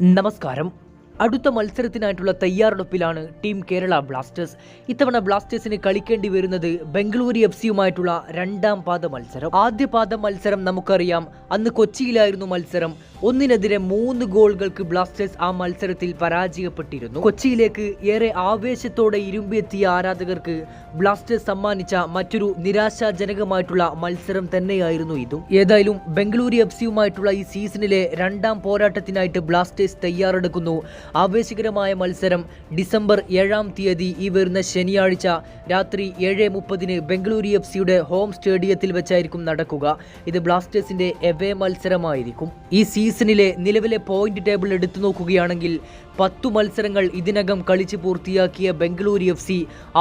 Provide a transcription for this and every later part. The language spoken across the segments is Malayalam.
നമസ്കാരം. അടുത്ത മത്സരത്തിനായിട്ടുള്ള തയ്യാറെടുപ്പിലാണ് ടീം കേരള ബ്ലാസ്റ്റേഴ്സ്. ഇത്തവണ ബ്ലാസ്റ്റേഴ്സിന് കളിക്കേണ്ടി വരുന്നത് ബംഗളൂരു എഫ് സിയുമായിട്ടുള്ള രണ്ടാം പാദ മത്സരം. ആദ്യ പാദ മത്സരം നമുക്കറിയാം. അന്ന് കൊച്ചിയിലായിരുന്നു മത്സരം. ഒന്നിനെതിരെ മൂന്ന് ഗോളുകൾക്ക് ബ്ലാസ്റ്റേഴ്സ് ആ മത്സരത്തിൽ പരാജയപ്പെട്ടിരുന്നു. കൊച്ചിയിലേക്ക് ഏറെ ആവേശത്തോടെ ഇരുമ്പിയെത്തിയ ആരാധകർക്ക് ബ്ലാസ്റ്റേഴ്സ് സമ്മാനിച്ച മറ്റൊരു നിരാശാജനകമായിട്ടുള്ള മത്സരം തന്നെയായിരുന്നു ഇതും. ഏതായാലും ബംഗളൂരു എഫ് സിയുമായിട്ടുള്ള ഈ സീസണിലെ രണ്ടാം പോരാട്ടത്തിനായിട്ട് ബ്ലാസ്റ്റേഴ്സ് തയ്യാറെടുക്കുന്നു. ആവേശകരമായ മത്സരം ഡിസംബർ ഏഴാം തീയതി ഈ വരുന്ന ശനിയാഴ്ച രാത്രി ഏഴ് മുപ്പതിന് ബംഗളൂരു എഫ് സിയുടെ ഹോം സ്റ്റേഡിയത്തിൽ വെച്ചായിരിക്കും നടക്കുക. ഇത് ബ്ലാസ്റ്റേഴ്സിന്റെ എവേ മത്സരമായിരിക്കും. ഈ സീസണിലെ നിലവിലെ പോയിന്റ് ടേബിൾ എടുത്തു നോക്കുകയാണെങ്കിൽ പത്തു മത്സരങ്ങൾ ഇതിനകം കളിച്ച് പൂർത്തിയാക്കിയ ബംഗളൂരു എഫ് സി.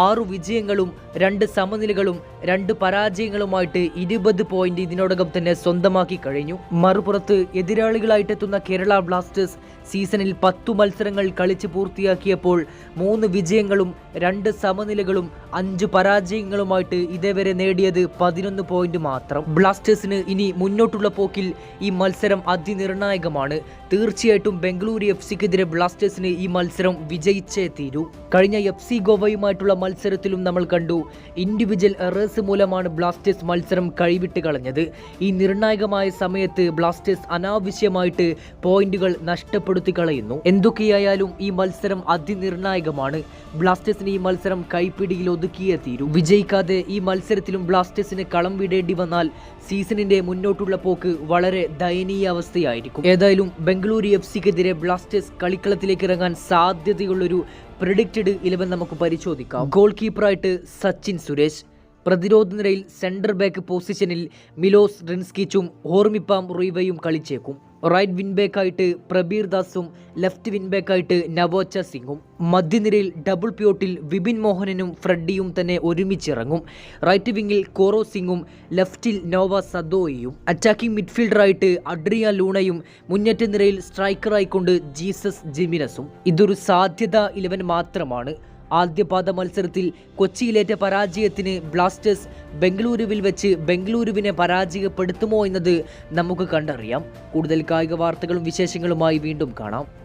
ആറു വിജയങ്ങളും രണ്ട് സമനിലകളും രണ്ട് പരാജയങ്ങളുമായിട്ട് ഇരുപത് പോയിന്റ് ഇതിനോടകം തന്നെ സ്വന്തമാക്കി കഴിഞ്ഞു. മറുപുറത്ത് എതിരാളികളായിട്ടെത്തുന്ന കേരള ബ്ലാസ്റ്റേഴ്സ് സീസണിൽ പത്തു മത്സരങ്ങൾ കളിച്ച് പൂർത്തിയാക്കിയപ്പോൾ മൂന്ന് വിജയങ്ങളും രണ്ട് സമനിലകളും അഞ്ച് പരാജയങ്ങളുമായിട്ട് ഇതേവരെ നേടിയത് പതിനൊന്ന് പോയിന്റ് മാത്രം. ബ്ലാസ്റ്റേഴ്സിന് ഇനി മുന്നോട്ടുള്ള പോക്കിൽ ഈ മത്സരം അതിനിർണായകമാണ്. തീർച്ചയായിട്ടും ബംഗളൂരു എഫ് സിക്കെതിരെ ബ്ലാസ്റ്റേഴ്സിന് ഈ മത്സരം വിജയിച്ചേ തീരൂ. കഴിഞ്ഞ എഫ് സി ഗോവയുമായിട്ടുള്ള മത്സരത്തിലും നമ്മൾ കണ്ടു. ഇൻഡിവിജ്വൽ എറേഴ്സ് മൂലമാണ് ബ്ലാസ്റ്റേഴ്സ് മത്സരം കൈവിട്ട് കളഞ്ഞത്. ഈ നിർണായകമായ സമയത്ത് ബ്ലാസ്റ്റേഴ്സ് അനാവശ്യമായിട്ട് പോയിന്റുകൾ നഷ്ടപ്പെടുത്തി കളയുന്നു. എന്തൊക്കെയായാലും ഈ മത്സരം അതിനിർണായകമാണ്. ബ്ലാസ്റ്റേഴ്സിന് ഈ മത്സരം കൈപ്പിടിയിൽ ഒതുക്കിയേ തീരൂ. വിജയിക്കാതെ ഈ മത്സരത്തിലും ബ്ലാസ്റ്റേഴ്സിന് കളം വിടേണ്ടി വന്നാൽ സീസണിന്റെ മുന്നോട്ടുള്ള പോക്ക് വളരെ ദയനീയ അവസ്ഥയായിരിക്കും ഏതായാലും ബംഗളൂരു എഫ് സിക്കെതിരെ ബ്ലാസ്റ്റേഴ്സ് കളിക്കളത്തിലേക്ക് ഇറങ്ങാൻ സാധ്യതയുള്ളൊരു പ്രിഡിക്റ്റഡ് ഇലവൻ നമുക്ക് പരിശോധിക്കാം. ഗോൾ കീപ്പറായിട്ട് സച്ചിൻ സുരേഷ് പ്രതിരോധ നിരയിൽ സെന്റർ ബാക്ക് പൊസിഷനിൽ മിലോസ് റിൻസ്കിച്ചും ഹോർമിപ്പാം റീവയും കളിച്ചേക്കും. റൈറ്റ് വിൻബേക്കായിട്ട് പ്രബീർ ദാസും ലെഫ്റ്റ് വിൻബേക്കായിട്ട് നവോച്ച സിംഗും. മധ്യനിരയിൽ ഡബിൾ പ്യോട്ടിൽ വിപിൻ മോഹനനും ഫ്രെഡിയും തന്നെ ഒരുമിച്ചിറങ്ങും. റൈറ്റ് വിങ്ങിൽ കോറോ സിംഗും ലെഫ്റ്റിൽ നോവ സദോയിയും അറ്റാക്കിംഗ് മിഡ്ഫീൽഡറായിട്ട് അഡ്രിയ ലൂണയും മുന്നേറ്റ നിരയിൽ സ്ട്രൈക്കറായിക്കൊണ്ട് ജീസസ് ജിമിനസും. ഇതൊരു സാധ്യത ഇലവൻ മാത്രമാണ്. ആദ്യപാദ മത്സരത്തിൽ കൊച്ചിയിലേറ്റ പരാജയത്തിന് ബ്ലാസ്റ്റേഴ്സ് ബംഗളൂരുവിൽ വെച്ച് ബംഗളൂരുവിനെ പരാജയപ്പെടുത്തുമോ എന്നത് നമുക്ക് കണ്ടറിയാം. കൂടുതൽ കായിക വാർത്തകളും വിശേഷങ്ങളുമായി വീണ്ടും കാണാം.